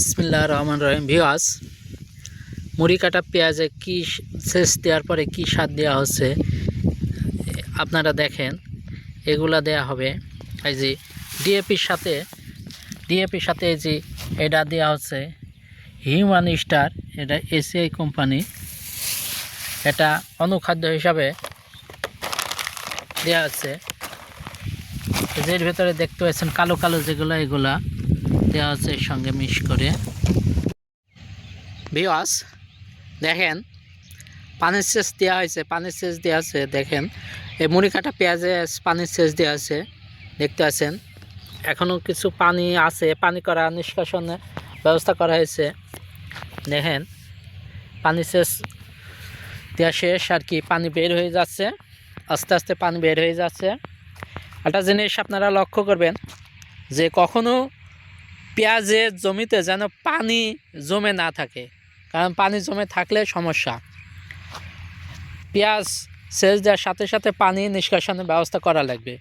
বিসমিল্লাহ রহমান রহিম। ভিওয়াস মুড়ি কাটা পেঁয়াজে কী সেচ দেওয়ার পরে কী স্বাদ দেওয়া হচ্ছে, আপনারা দেখেন। এগুলা দেয়া হবে। এই যে ডিএপির সাথে ডিএপির সাথে এই যে এটা দেওয়া হচ্ছে হিউম্যান স্টার, এটা এসিআই কোম্পানি। এটা অনুখাদ্য হিসাবে দেওয়া হচ্ছে এর ভেতরে দেখতে পাচ্ছেন কালো কালো যেগুলো, এগুলা। দেওয়া এর সঙ্গে মিশ করে। ভিওয়াস দেখেন, পানির সেচ দেওয়া হয়েছে, পানির সেচ দেওয়া আছে, দেখেন। এই মুড়ি কাটা পেঁয়াজে পানির সেচ দেওয়া আছে, দেখতে আছেন এখনও কিছু পানি আছে, পানি করা, নিষ্কাশনের ব্যবস্থা করা হয়েছে। দেখেন পানি সেচ দেওয়া শেষ, আর কি, পানি বের হয়ে যাচ্ছে। আস্তে আস্তে পানি বের হয়ে যাচ্ছে। একটা জিনিস আপনারা লক্ষ্য করবেন, যে কখনো পেঁয়াজের জমিতে যেন পানি জমে না থাকে, কারণ পানি জমে থাকলে সমস্যা। পেঁয়াজ সেচ দেওয়ার সাথে সাথে পানি নিষ্কাশনের ব্যবস্থা করা লাগবে।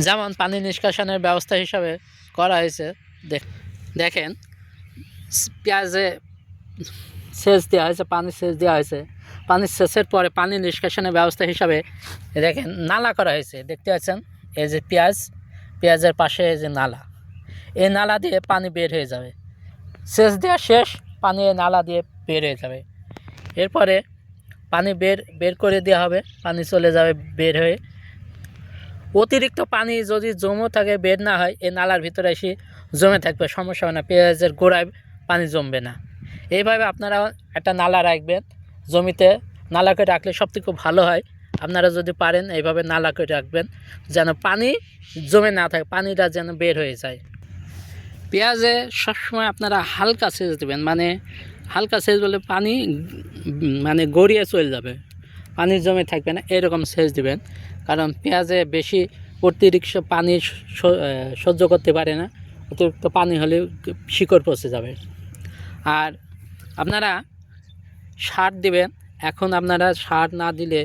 যেমন পানি নিষ্কাশনের ব্যবস্থা হিসাবে করা হয়েছে, দেখ- দেখেন, পেঁয়াজে সেচ দেওয়া হয়েছে, পানি সেচ দেওয়া হয়েছে। পানি সেচের পরে পানি নিষ্কাশনের ব্যবস্থা হিসাবে দেখেন, নালা করা হয়েছে, দেখতে পাচ্ছেন? এই যে পেঁয়াজ, পেঁয়াজের পাশে যে নালা। এই নালা দিয়ে পানি বের হয়ে যাবে। সেচ দেওয়া শেষ, পানি নালা দিয়ে বের হয়ে যাবে। এরপরে পানি বের বের করে দেওয়া হবে, পানি চলে যাবে বের হয়ে। অতিরিক্ত পানি যদি জমে থাকে, বের না হয় এই নালার ভিতরে এসে জমে থাকবে, সমস্যা হবে না, পেঁয়াজের গোড়ায় পানি জমবে না। এইভাবে আপনারা একটা নালা রাখবেন, জমিতে নালা করে রাখলে সবথেকে খুব ভালো হয়। আপনারা যদি পারেন, এইভাবে নালা করে রাখবেন, যেন পানি জমে না থাকে, পানিটা যেন বের হয়ে যায়। পেঁয়াজে সবসময় আপনারা হালকা সেচ দেবেন মানে হালকা সেচ বলে পানি মানে গড়িয়ে চলে যাবে। পানি জমে থাকবে না, এরকম সেচ দিবেন। কারণ পেঁয়াজে বেশি অতিরিক্ত পানি সহ্য করতে পারে না, অতিরিক্ত পানি হলে শিকড় পচে যাবে। আর আপনারা সার দিবেন, এখন আপনারা সার না দিলে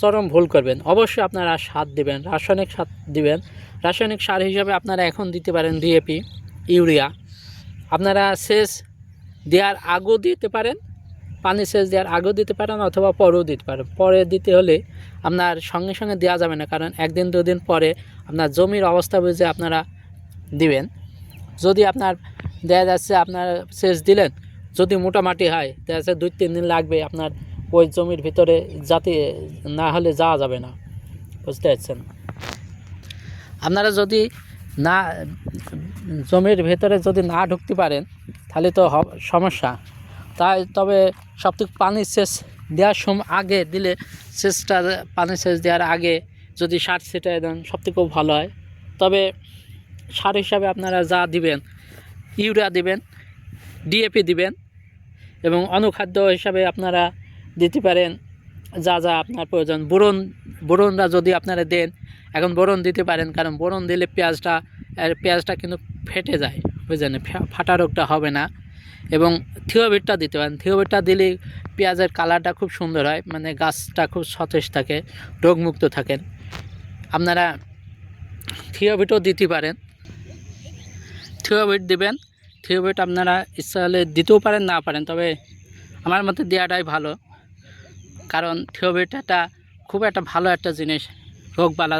চরম ভুল করবেন। অবশ্যই আপনারা সার দিবেন, রাসায়নিক সার দিবেন। রাসায়নিক সার হিসাবে আপনারা এখন দিতে পারেন ডিএপি ইউরিয়া। আপনারা সেচ দেওয়ার আগেও দিতে পারেন, পানি সেচ দেওয়ার আগেও দিতে পারেন অথবা পরেও দিতে পারেন। পরে দিতে হলে আপনার সঙ্গে সঙ্গে দেওয়া যাবে না, কারণ একদিন, দুদিন পরে আপনার জমির অবস্থা বুঝে আপনারা দিবেন। যদি আপনার দেখা যাচ্ছে আপনার সেচ দিলেন, যদি মোটামাটি হয়, দেখা যাচ্ছে দুই, তিন দিন লাগবে আপনার ওই জমির ভিতরে যাতে না হলে যাওয়া যাবে না, বুঝতে পারছেন? আপনারা যদি না, জমির ভেতরে যদি না ঢুকতে পারেন, তাহলে তো সমস্যা। তাই তবে সবথেকে পানি সেচ দেওয়ার সময় আগে দিলে সেচটা, পানি সেচ দেওয়ার আগে যদি সার ছিটায় দেন, সবথেকে খুব ভালো হয়। তবে সার হিসাবে আপনারা যা দিবেন, ইউরিয়া দিবেন, ডিএপি দিবেন এবং অনুখাদ্য হিসাবে আপনারা দিতে পারেন যা যা আপনার প্রয়োজন। বোরন বোরনটা যদি আপনারা দেন, এখন বোরন দিতে পারেন, কারণ বোরন দিলে পেঁয়াজটা পেঁয়াজটা কিন্তু ফেটে যায়, বুঝলেন? ফাটা রোগটা হবে না। এবং থিওবিটটা দিতে পারেন। থিওবিটটা দিলে পেঁয়াজের কালারটা খুব সুন্দর হয় মানে গাছটা খুব সতেজ থাকে, রোগমুক্ত থাকেন। আপনারা থিওবিটও দিতে পারেন। থিওবিট দিবেন। থিওবিট আপনারা ইচ্ছা হলে দিতেও পারেন, না পারেন, তবে আমার মতে দেওয়াটাই ভালো। কারণ থিওবিট একটা খুব একটা ভালো একটা জিনিস। রোগবালা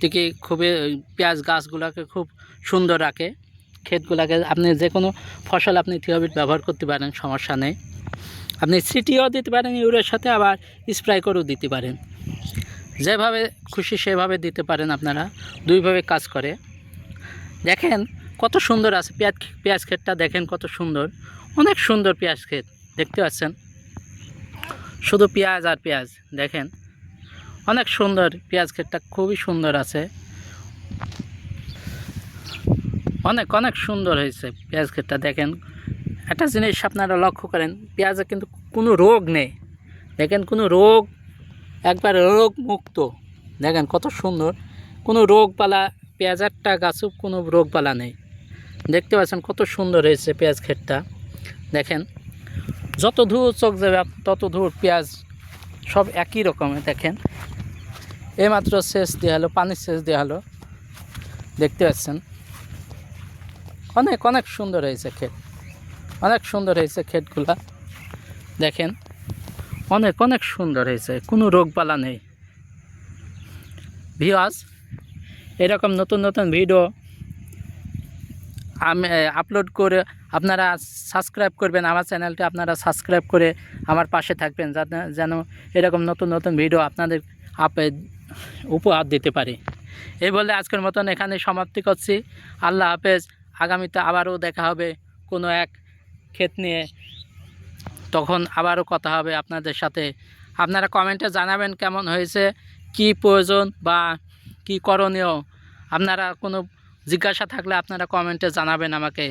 থেকে খুবই পেঁয়াজ গাছগুলোকে খুব সুন্দর রাখে। ক্ষেতগুলোকে আপনি যে কোনো ফসল আপনি থিওবিট ব্যবহার করতে পারেন, সমস্যা নেই। আপনি সিটিও দিতে পারেন, ইউরিয়ার সাথে আবার স্প্রে করেও দিতে পারেন। যেভাবে খুশি সেভাবে দিতে পারেন আপনারা, দুইভাবে কাজ করে। দেখেন কত সুন্দর আছে পেঁয়াজ পেঁয়াজ ক্ষেতটা দেখেন কত সুন্দর। অনেক সুন্দর পেঁয়াজ ক্ষেত, দেখতে পাচ্ছেন? শুধু পেঁয়াজ আর পেঁয়াজ, দেখেন। অনেক সুন্দর, পেঁয়াজ ক্ষেতটা খুবই সুন্দর আছে। অনেক অনেক সুন্দর হয়েছে পেঁয়াজ ক্ষেতটা, দেখেন। একটা জিনিস আপনারা লক্ষ্য করেন, পেঁয়াজে কিন্তু কোনো রোগ নেই। দেখেন, কোনো রোগ, একবার রোগ মুক্ত। দেখেন, কত সুন্দর। কোনো রোগপালা পেঁয়াজেরটা গাছও কোনো রোগপালা নেই। দেখতে পাচ্ছেন কত সুন্দর হয়েছে পেঁয়াজ ক্ষেতটা। দেখেন, যত দূর চোখ যাবে, তত দূর পেঁয়াজ সব একই রকমের, দেখেন। এইমাত্র সেচ দেওয়া হলো পানির সেচ দেওয়া হলো দেখতে পাচ্ছেন? অনেক অনেক সুন্দর হয়েছে ক্ষেত। অনেক সুন্দর হয়েছে ক্ষেতগুলা। দেখেন, অনেক অনেক সুন্দর হয়েছে, কোনো রোগবালা নেই। ভিওয়াস এরকম নতুন নতুন ভিডিও আমি আপলোড করে আপনারা সাবস্ক্রাইব করবেন আমার চ্যানেলটি আপনারা সাবস্ক্রাইব করে আমার পাশে থাকবেন, যাতে যেন এরকম নতুন নতুন ভিডিও আপনাদের আপে উপহার দিতে পারি। এই বলে আজকের মতন এখানে সমাপ্তি করছি। আল্লাহ হাফেজ। আগামীতে আবারও দেখা হবে কোনো এক ক্ষেত নিয়ে। তখন আবারও কথা হবে আপনাদের সাথে। আপনারা কমেন্টে জানাবেন কেমন হয়েছে, কি প্রয়োজন বা কি করণীয়। আপনারা কোনো জিজ্ঞাসা থাকলে আপনারা কমেন্টে জানাবেন আমাকে।